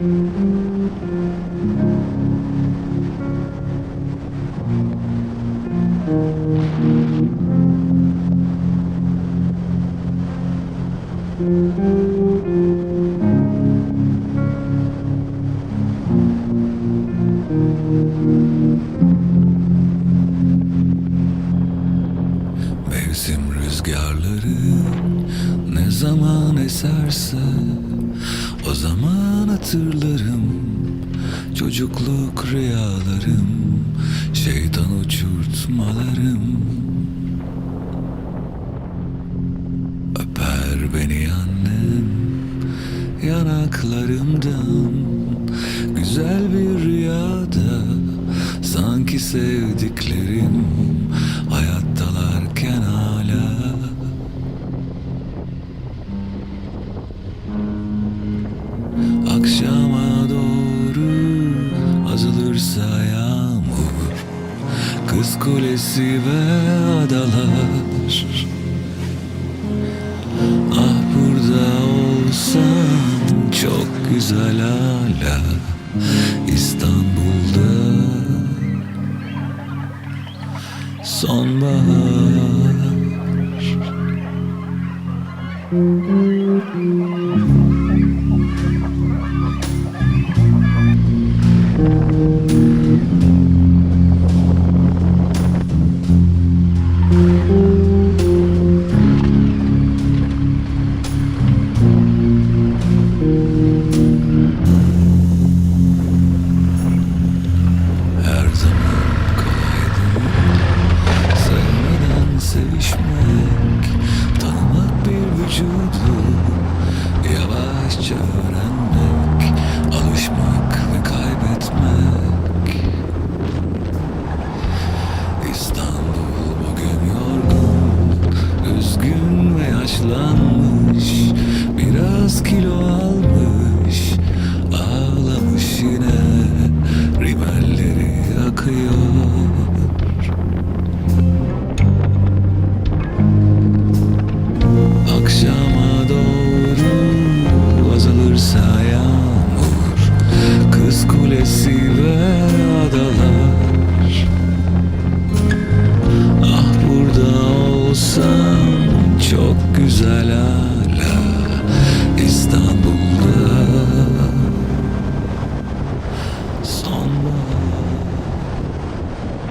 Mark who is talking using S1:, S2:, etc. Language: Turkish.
S1: Mevsim rüzgarları ne zaman eserse o zaman hatırlarım çocukluk rüyalarım şeytan uçurtmalarım. Öper beni annem yanaklarımdan. Güzel bir rüyada sanki sevdiklerim Kız kulesi ve adalar. Ah burada olsam çok güzel hala İstanbul'da. Sonbahar. Her Öğrenmek Alışmak ve kaybetmek. İstanbul bugün yorgun Üzgün ve yaşlanmış çok güzel hala İstanbul'da.